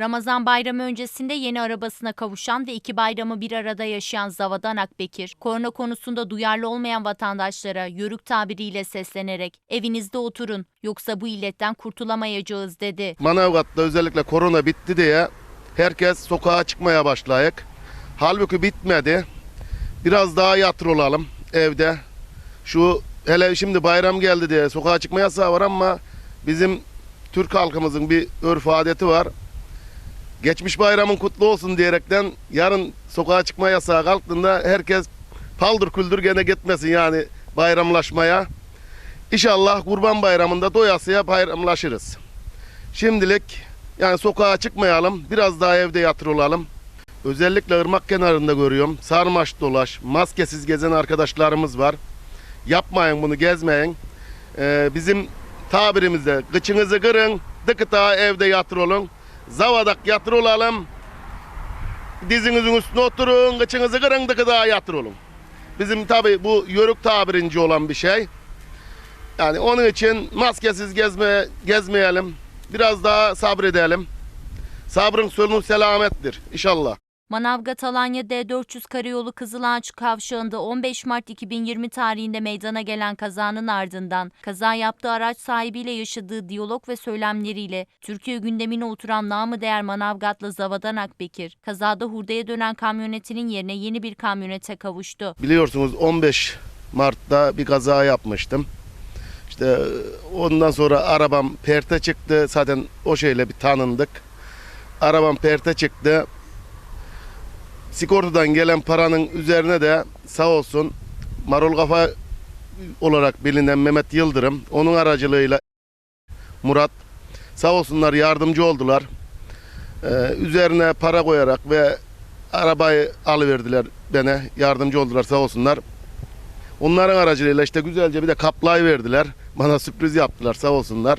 Ramazan bayramı öncesinde yeni arabasına kavuşan ve iki bayramı bir arada yaşayan Zavadan Akbekir, korona konusunda duyarlı olmayan vatandaşlara yörük tabiriyle seslenerek evinizde oturun yoksa bu illetten kurtulamayacağız dedi. Manavgat'ta özellikle korona bitti diye herkes sokağa çıkmaya başlayık. Halbuki bitmedi. Biraz daha yatır olalım evde. Şu hele şimdi bayram geldi diye sokağa çıkma yasağı var ama bizim Türk halkımızın bir örf adeti var. Geçmiş bayramın kutlu olsun diyerekten yarın sokağa çıkma yasağı kalktığında herkes paldır küldür gene gitmesin yani bayramlaşmaya. İnşallah kurban bayramında doyasıya bayramlaşırız. Şimdilik yani sokağa çıkmayalım. Biraz daha evde yatır olalım. Özellikle ırmak kenarında görüyorum. Sarmaş dolaş, maskesiz gezen arkadaşlarımız var. Yapmayın bunu, gezmeyin. Ee, bizim tabirimizde kıçınızı kırın, dıkıta evde yatır olun. Zavadak yatır olalım. Dizinizin üstüne oturun, kıçınızı kırın, dıkıta yatır olun. Bizim tabi bu yörük tabirinci olan bir şey. Yani onun için maskesiz gezme, gezmeyelim. Biraz daha sabredelim. Sabrın sonu selamettir inşallah. Manavgat Alanya D400 Karayolu Kızılağaç Kavşağı'nda 15 Mart 2020 tarihinde meydana gelen kazanın ardından kaza yaptığı araç sahibiyle yaşadığı diyalog ve söylemleriyle Türkiye gündemine oturan namı değer Manavgatlı Zavadan Akbekir, kazada hurdaya dönen kamyonetinin yerine yeni bir kamyonete kavuştu. Biliyorsunuz 15 Mart'ta bir kaza yapmıştım. İşte ondan sonra arabam perte çıktı. Zaten o şeyle bir tanındık. Arabam perte çıktı. Sigortadan gelen paranın üzerine de sağ olsun Marul Kafa olarak bilinen Mehmet Yıldırım onun aracılığıyla Murat sağ olsunlar yardımcı oldular. Ee, üzerine para koyarak ve arabayı alıverdiler bana yardımcı oldular sağ olsunlar. Onların aracılığıyla işte güzelce bir de kaplayı verdiler. Bana sürpriz yaptılar sağ olsunlar.